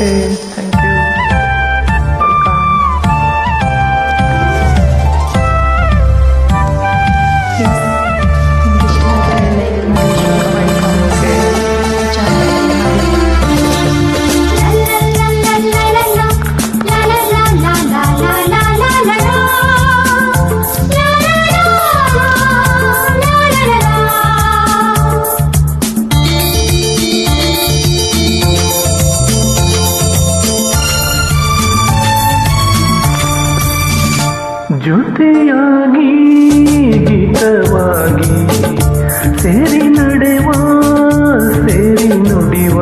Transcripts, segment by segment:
Okay, thank you. ಜೊತೆಯಾಗಿ ಗೀತವಾಗಿ ಸೇರಿ ನಡೆವ ಸೇರಿ ನುಡಿವ.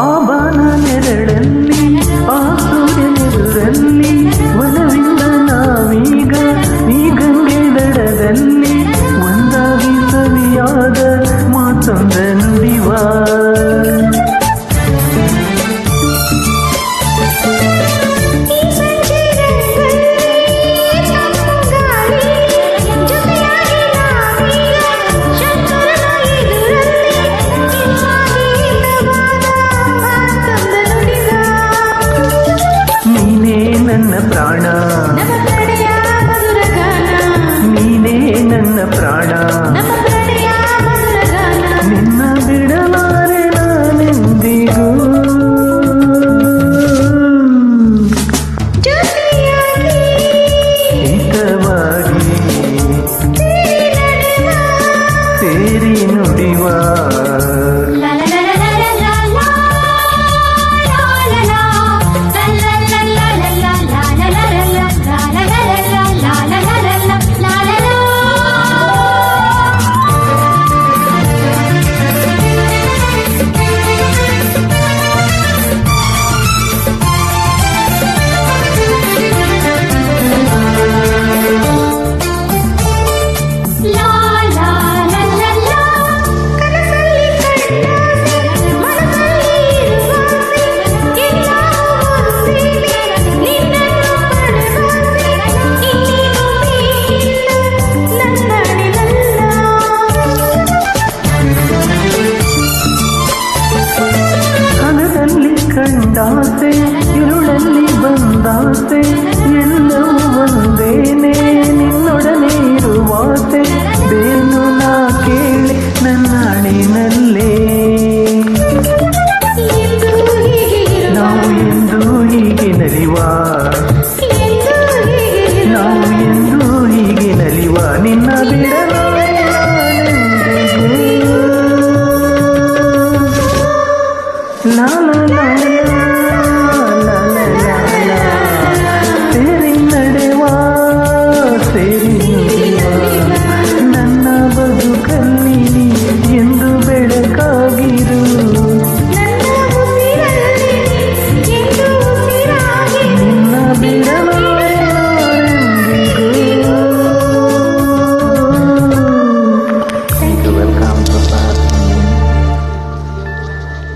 ಆಬಾನ ನೆರಳಲ್ಲಿ ಆ ಸೂರ್ಯ ನೆರಳಲ್ಲಿ ಒಲವಿಲ್ಲ ನಾವೀಗ ಈ ಗಂಗೆ ದಡದಲ್ಲಿ ಒಂದಾಗಿ ಸವಿಯಾದ ಮಾತೊಂದ ನುಡಿವಾ ಬಂದಾಸೆ ಇರುಳಲ್ಲಿ ಬಂದಾಸೆ ಎಲ್ಲವೂ ಒಂದೇನೆ ನಿನ್ನೊಡನೆ ಇರುವಾಸೆ ಬೇನು ನಾ ಕೇಳಿ ನನ್ನ ಅಣಿನಲ್ಲೇ ನಾವು ಎಂದು ಹೀಗೆ ನಲಿವ. ನಾವು ಎಂದು ಹೀಗೆ ನಲಿವ. ನಿನ್ನ ಬಿಡ